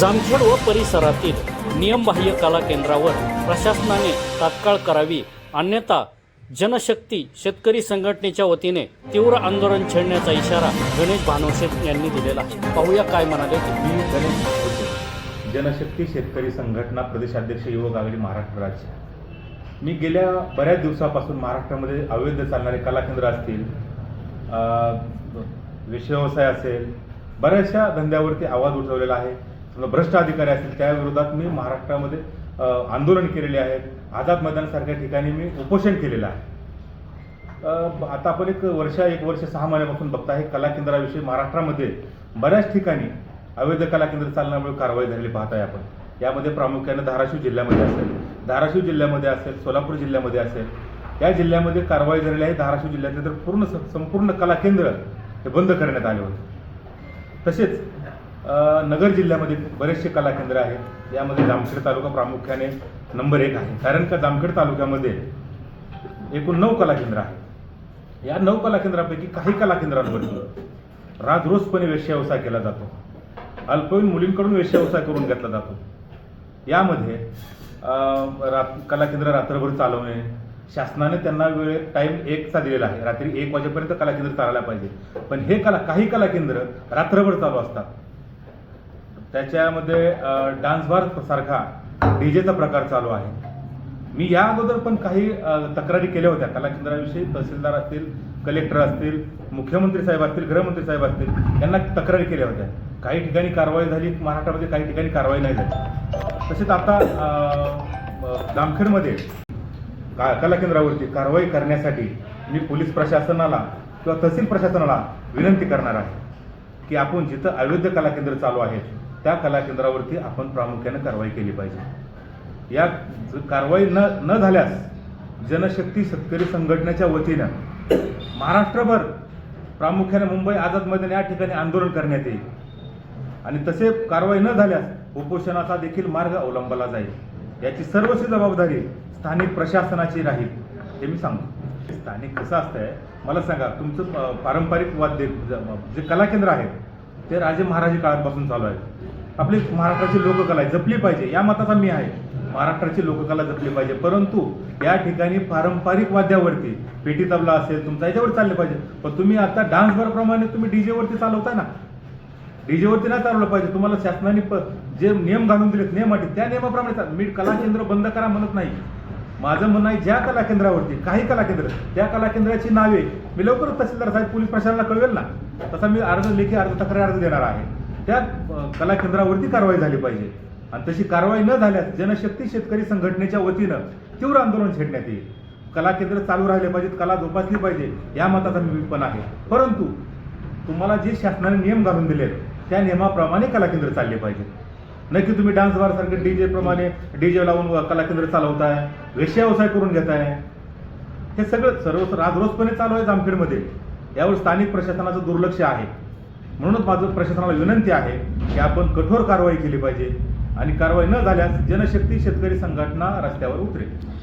जामखेड व परिसरातील नियमबाह्य कला केंद्रावर प्रशासनाने तात्काळ करावी. अन्यथा जनशक्ती शेतकरी संघटनेच्या वतीने तीव्र आंदोलन छेडण्याचा इशारा गणेश भानोसे यांनी दिलेला आहे. पाहूया काय म्हणाले मी गणेश जनशक्ती शेतकरी संघटना प्रदेशाध्यक्ष युवक आघाडी महाराष्ट्र राज्य. मी गेल्या बऱ्याच दिवसापासून महाराष्ट्रामध्ये अवैध चालणारे कला केंद्र असतील विश्व व्यवसाय असेल बऱ्याचशा धंद्यावरती आवाज उठवलेला आहे. समजा भ्रष्ट अधिकारी असतील त्याविरोधात मी महाराष्ट्रामध्ये आंदोलन केलेले आहेत. आझाद मैदानासारख्या ठिकाणी मी उपोषण केलेलं आहे. आता आपण एक वर्ष एक वर्ष सहा महिन्यापासून बघता हे कला केंद्राविषयी महाराष्ट्रामध्ये बऱ्याच ठिकाणी अवैध कला केंद्र चालण्यामुळे कारवाई झालेली पाहताय आपण. यामध्ये प्रामुख्याने धाराशिव जिल्ह्यामध्ये असेल धाराशिव जिल्ह्यामध्ये असेल सोलापूर जिल्ह्यामध्ये असेल या जिल्ह्यामध्ये कारवाई झालेली आहे. धाराशिव जिल्ह्यातले तर पूर्ण स- संपूर्ण कला केंद्र हे बंद करण्यात आले होते. तसेच नगर जिल्ह्यामध्ये बरेचसे कला केंद्र आहेत. यामध्ये जामखेड तालुका प्रामुख्याने नंबर एक आहे. कारण का जामखेड तालुक्यामध्ये एकूण नऊ कला केंद्र आहेत. या नऊ कला केंद्रापैकी काही कला केंद्रांवरती राजरोसपणे वेशव्यवसाय केला जातो. अल्पवयीन मुलींकडून वेश्याव्यवसाय करून घेतला जातो. यामध्ये रात कला केंद्र रात्रभर चालवणे शासनाने त्यांना वेळ टाईम एकचा दिलेला आहे. रात्री एक वाजेपर्यंत कला केंद्र चालायला पाहिजे. पण हे कला काही कला केंद्र रात्रभर चालू असतात. त्याच्यामध्ये डान्स बार सारखा डीजेचा प्रकार चालू आहे. मी या अगोदर पण काही तक्रारी केल्या होत्या. कला केंद्राविषयी तहसीलदार असतील कलेक्टर असतील मुख्यमंत्री साहेब असतील गृहमंत्री साहेब असतील यांना तक्रारी केल्या होत्या. काही ठिकाणी कारवाई झाली महाराष्ट्रामध्ये काही ठिकाणी कारवाई नाही झाली. तसेच आता जामखेडमध्ये का कलाकेंद्रावरती कारवाई करण्यासाठी मी पोलीस प्रशासनाला किंवा तहसील प्रशासनाला विनंती करणार आहे की आपण जिथं अवैध कलाकेंद्र चालू आहेत त्या कला केंद्रावरती आपण प्रामुख्याने कारवाई केली पाहिजे. या ज- कारवाई न न झाल्यास जनशक्ती शेतकरी संघटनेच्या वतीनं महाराष्ट्रभर प्रामुख्याने मुंबई आझाद मैदान या ठिकाणी आंदोलन करण्यात येईल. आणि तसे कारवाई न झाल्यास उपोषणाचा देखील मार्ग अवलंबला जाईल. याची सर्वस्वी जबाबदारी स्थानिक प्रशासनाची राहील हे मी सांगतो स्थानिक कसं असतंय मला सांगा तुमचं पारंपरिक वाद्य ज- जे कला केंद्र आहे ते राजे महाराजे काळापासून चालू आहे आपली महाराष्ट्राची लोककला आहे जपली पाहिजे या मताचा मी आहे. महाराष्ट्राची लोककला जपली पाहिजे परंतु या ठिकाणी पारंपरिक वाद्यावरती पेटी तबला असेल तुमचा याच्यावर चालले पाहिजे. पण तुम्ही आता डान्स बार प्रमाणे तुम्ही डीजेवरती चालवताय ना. डीजेवरती नाही चालवलं पाहिजे तुम्हाला शासनाने जे नियम घालून दिलेत नियम अटी त्या नियमाप्रमाणे चाल- मी कला केंद्र बंद करा म्हणत नाही. माझं म्हणणं आहे ज्या कला केंद्रावरती काही कला केंद्र त्या कला केंद्राची नावे मी लवकरच तहसीलदार साहेब पोलीस प्रशासनाला कळवेल ना. तसा मी अर्ज लेखी अर्ज तक्रार अर्ज देणार आहे. त्या कला केंद्रावरती कारवाई झाली पाहिजे. आणि तशी कारवाई न झाल्यास जनशक्ती शेतकरी संघटनेच्या वतीनं तीव्र आंदोलन छेडण्यात येईल. कला केंद्र चालू राहिले पाहिजेत कला जोपासली पाहिजे या मताचा मी पण आहे. परंतु तुम्हाला जे शासनाने नियम घालून दिलेत त्या नियमाप्रमाणे कला केंद्र चालले पाहिजे नाही की तुम्ही डान्स बार सारखे डीजे प्रमाणे डीजे लावून कला केंद्र चालवताय वेश्याव्यवसाय करून घेताय. हे सगळं सर्व राजरोजपणे चालू आहे जामखेडमध्ये. यावर स्थानिक प्रशासनाचं दुर्लक्ष आहे. म्हणूनच माझं प्रशासनाला विनंती आहे की आपण कठोर कारवाई केली पाहिजे आणि कारवाई न झाल्यास जनशक्ती शेतकरी संघटना रस्त्यावर उतरेल.